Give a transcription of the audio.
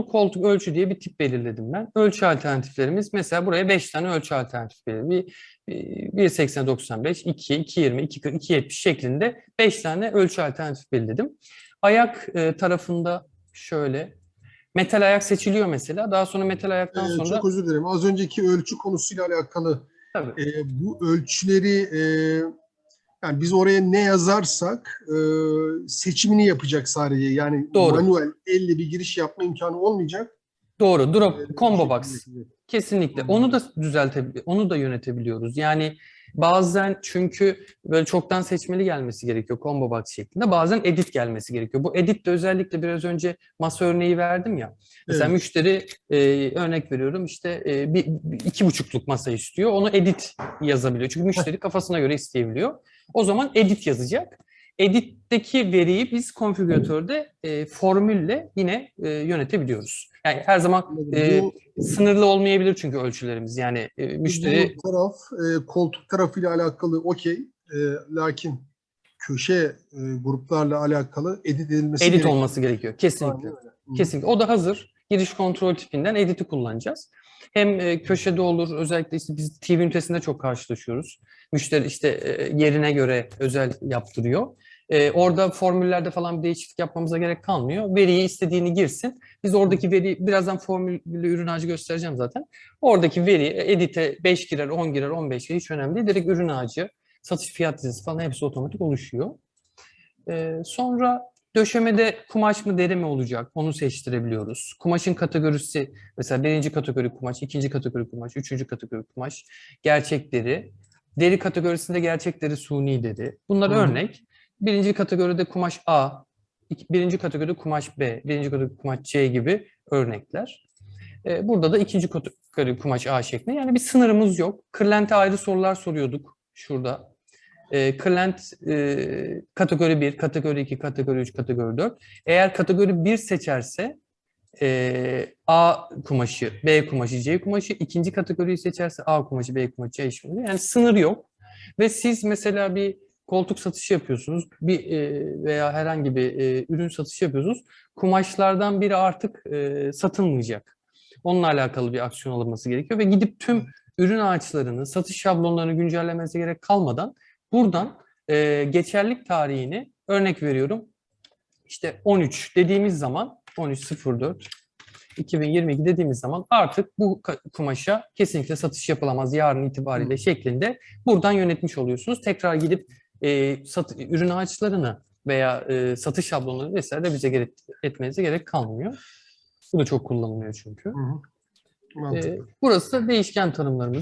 onu koltuk ölçü diye bir tip belirledim ben. Ölçü alternatiflerimiz mesela buraya 5 tane ölçü alternatif belirledim. Bir, bir 1.80 95, 2, 2.20, 2.40, 2.70 şeklinde 5 tane ölçü alternatif belirledim. Ayak e, tarafında şöyle metal ayak seçiliyor mesela. Daha sonra metal ayaktan Ee, sonra Çok özür dilerim. Az önceki ölçü konusuyla alakalı tabii, e, bu ölçüleri e, yani biz oraya ne yazarsak e, seçimini yapacak sadece. Yani Doğru. manuel elle bir giriş yapma imkanı olmayacak. doğru E, drop bu combo box. Kesinlikle. Onu da düzeltebiliyoruz. Onu da yönetebiliyoruz. Yani bazen çünkü böyle çoktan seçmeli gelmesi gerekiyor combo box şeklinde. Bazen edit gelmesi gerekiyor. Bu edit de özellikle biraz önce masa örneği verdim ya. Mesela Evet. müşteri e, örnek veriyorum işte e, bir, bir- iki buçukluk masa istiyor. Onu edit yazabiliyor. Çünkü müşteri kafasına göre isteyebiliyor. O zaman edit yazacak. Edit'teki veriyi biz konfigüratörde e, formülle yine e, yönetebiliyoruz. Yani her zaman e, Bu- Sınırlı olmayabilir çünkü ölçülerimiz. Yani e, müşteri Bu taraf e, koltuk tarafıyla alakalı okey. E, lakin köşe e, gruplarla alakalı edit edilmesi edit gerekiyor. olması gerekiyor. Kesinlikle. Kesinlikle. O da hazır. Giriş kontrol tipinden edit'i kullanacağız. Hem e, köşede olur. Özellikle işte biz TV ünitesinde çok karşılaşıyoruz. Müşteri işte e, yerine göre özel yaptırıyor. E, orada formüllerde falan bir değişiklik yapmamıza gerek kalmıyor. Veriyi istediğini girsin. Biz oradaki veri birazdan formüllü ürün ağacı göstereceğim zaten. Oradaki veri edite 5 girer, 10 girer, 15 girer hiç önemli değil. Direkt ürün ağacı, satış fiyat dizisi falan hepsi otomatik oluşuyor. Sonra döşemede kumaş mı deri mi olacak onu seçtirebiliyoruz. Kumaşın kategorisi mesela birinci kategori kumaş, ikinci kategori kumaş, üçüncü kategori kumaş, gerçek deri. Deri kategorisinde gerçek deri, suni deri. Bunlar Hı örnek. Birinci kategoride kumaş A, iki- birinci kategoride kumaş B, birinci kategoride kumaş C gibi örnekler. Ee, burada da ikinci kategori kumaş A şeklinde. Yani bir sınırımız yok. Kırlente ayrı sorular soruyorduk şurada. E, Kırlent e, kategori 1, kategori 2, kategori 3, kategori 4. Eğer kategori 1 seçerse e, A kumaşı, B kumaşı, C kumaşı, ikinci kategoriyi seçerse A kumaşı, B kumaşı, C şeklinde. Yani sınır yok. Ve siz mesela bir koltuk satışı yapıyorsunuz bir e, veya herhangi bir e, ürün satışı yapıyorsunuz. Kumaşlardan biri artık e, satılmayacak. Onunla alakalı bir aksiyon alınması gerekiyor ve gidip tüm ürün ağaçlarını, satış şablonlarını güncellemesi gerek kalmadan buradan e, geçerlilik tarihini örnek veriyorum. İşte 13 dediğimiz zaman 13.04 2022 dediğimiz zaman artık bu kumaşa kesinlikle satış yapılamaz yarın itibariyle şeklinde buradan yönetmiş oluyorsunuz. Tekrar gidip e, sat, ürün ağaçlarını veya e, satış şablonları vesaire revize gerek, etmenize gerek kalmıyor. Bu da çok kullanılıyor çünkü. Hı hı. Mantıklı. E, burası da değişken tanımlarımız.